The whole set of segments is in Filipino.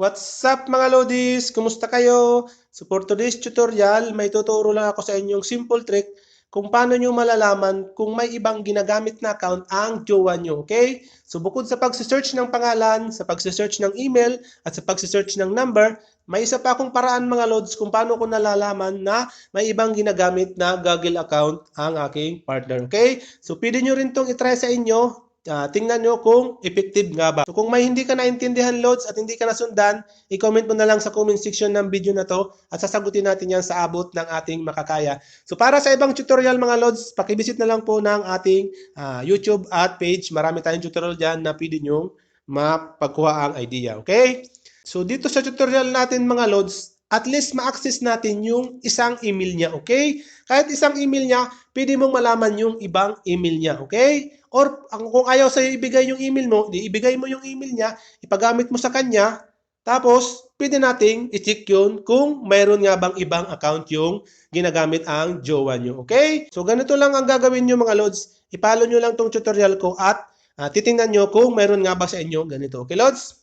What's up mga Lodis? Kumusta kayo? So for today's tutorial, may tuturo lang ako sa inyong simple trick kung paano nyo malalaman kung may ibang ginagamit na account ang jowa nyo, okay? So bukod sa pagsisearch ng pangalan, sa pagsisearch ng email, at sa pagsisearch ng number, may isa pa akong paraan mga Lods kung paano ko nalalaman na may ibang ginagamit na Google account ang aking partner, okay? So pwede nyo rin itong itry sa inyo Ah, tingnan nyo kung effective nga ba. So kung may hindi ka naintindihan loads at hindi ka nasundan, i-comment mo na lang sa comment section ng video na to at sasagutin natin yan sa abot ng ating makakaya. So para sa ibang tutorial mga loads, pakivisit na lang po ng ating ah, YouTube at page. Marami tayong tutorial dyan na pwede nyo mapagkuha ang idea. Okay? So dito sa tutorial natin mga loads, at least ma-access natin yung isang email niya, okay? Kahit isang email niya, pwede mong malaman yung ibang email niya, okay? Or kung ayaw sa'yo ibigay yung email mo, di ibigay mo yung email niya, ipagamit mo sa kanya, tapos pwede nating i-check yun kung mayroon nga bang ibang account yung ginagamit ang jowa nyo, okay? So ganito lang ang gagawin nyo mga lods, ipalo nyo lang tong tutorial ko at ah, titingnan nyo kung mayroon nga ba sa inyo ganito, okay lods?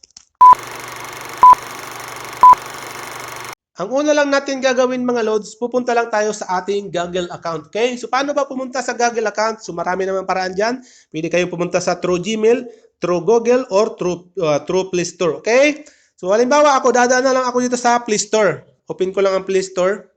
Ang una lang natin gagawin mga loads, pupunta lang tayo sa ating Google account. Okay? So paano ba pumunta sa Google account? So marami naman paraan dyan. Pwede kayong pumunta sa through Gmail, through Google, or through, uh, through Play Store. Okay? So halimbawa ako, dadaan na lang ako dito sa Play Store. Open ko lang ang Play Store.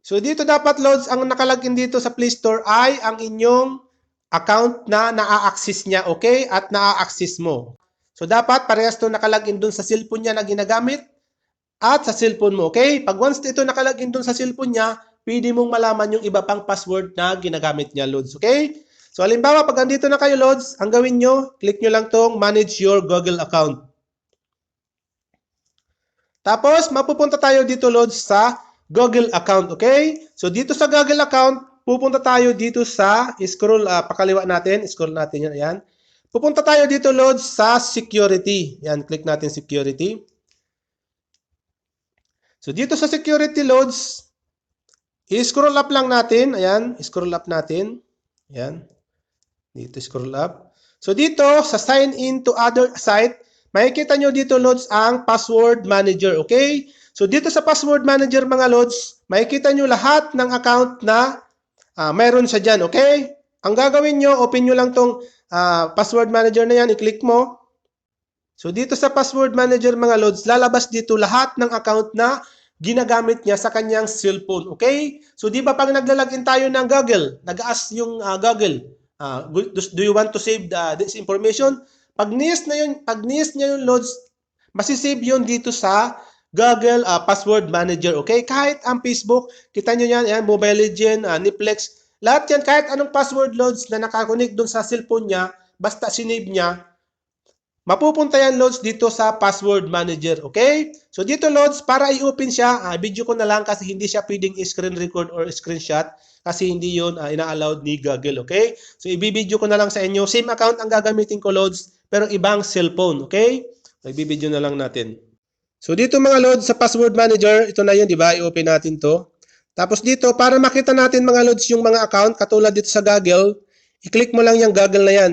So dito dapat loads, ang nakalagin dito sa Play Store ay ang inyong account na naa-access niya, okay? At naa-access mo. So dapat parehas to nakalagin dun sa cellphone niya na ginagamit at sa cellphone mo, okay? Pag once ito nakalagin dun sa cellphone niya, pwede mong malaman yung iba pang password na ginagamit niya, Loads, okay? So halimbawa, pag andito na kayo, Loads, ang gawin nyo, click nyo lang tong manage your Google account. Tapos, mapupunta tayo dito, Loads, sa Google account, okay? So dito sa Google account, pupunta tayo dito sa, scroll, ah, pakaliwa natin, scroll natin yan, ayan. Pupunta tayo dito, Loads, sa security. Yan, click natin security. So, dito sa security loads, i-scroll up lang natin. Ayan, scroll up natin. Ayan. Dito, scroll up. So, dito, sa sign in to other site, makikita nyo dito, loads, ang password manager. Okay? So, dito sa password manager, mga loads, makikita nyo lahat ng account na ah, mayroon siya dyan. Okay? Ang gagawin nyo, open nyo lang tong ah, password manager na yan, i-click mo. So dito sa password manager mga loads, lalabas dito lahat ng account na ginagamit niya sa kanyang cellphone. Okay? So di ba pag naglalagin tayo ng Google, nag-ask yung ah, Google, ah, do, you want to save the, this information? Pag niyes na yun, pag niyes niya yung loads, masisave yun dito sa Google ah, Password Manager. Okay? Kahit ang Facebook, kita nyo yan, yan Mobile Legend, ah, Niplex, lahat yan, kahit anong password loads na nakakonik doon sa cellphone niya, basta sinave niya, Mapupunta yan loads dito sa password manager, okay? So dito loads, para i-open siya, ah, video ko na lang kasi hindi siya pwedeng screen record or screenshot kasi hindi yun ah, ina-allowed ni Google, okay? So i-video ko na lang sa inyo. Same account ang gagamitin ko loads, pero ibang cellphone, okay? So i-video na lang natin. So dito mga loads sa password manager, ito na yun, di ba? I-open natin to. Tapos dito, para makita natin mga loads yung mga account, katulad dito sa Google, i-click mo lang yung Google na yan.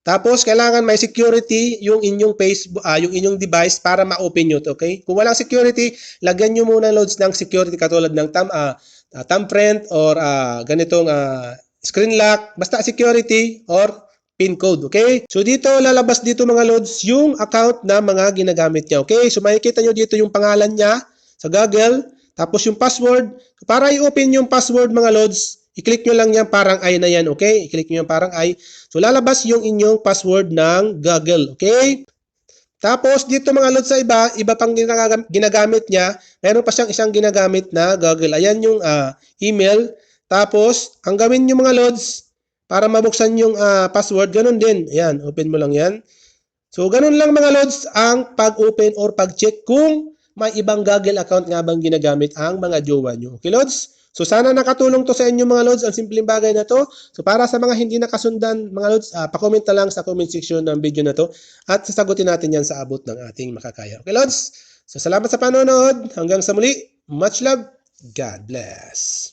Tapos kailangan may security yung inyong Facebook ah, yung inyong device para ma-open nyo, to, okay? Kung walang security, lagyan nyo muna loads ng security katulad ng thumb ah, ah, thumbprint or ah, ganitong ah, screen lock, basta security or pin code, okay? So dito lalabas dito mga loads yung account na mga ginagamit niya, okay? So makikita nyo dito yung pangalan niya sa Google, tapos yung password. Para i-open yung password mga loads, i-click nyo lang yan parang I na yan, okay? I-click nyo yung parang I. So lalabas yung inyong password ng Google, okay? Tapos dito mga loads sa iba, iba pang ginagam- ginagamit niya, meron pa siyang isang ginagamit na Google. Ayan yung ah, email. Tapos, ang gawin nyo mga loads, para mabuksan yung ah, password, ganun din. Ayan, open mo lang yan. So, ganun lang mga loads ang pag-open or pag-check kung may ibang Google account nga bang ginagamit ang mga jowa nyo. Okay, loads? So, sana nakatulong to sa inyo mga loads, ang simpleng bagay na to. So, para sa mga hindi nakasundan mga loads, ah, pa-comment na lang sa comment section ng video na to at sasagutin natin yan sa abot ng ating makakaya. Okay, loads? So, salamat sa panonood. Hanggang sa muli. Much love. God bless.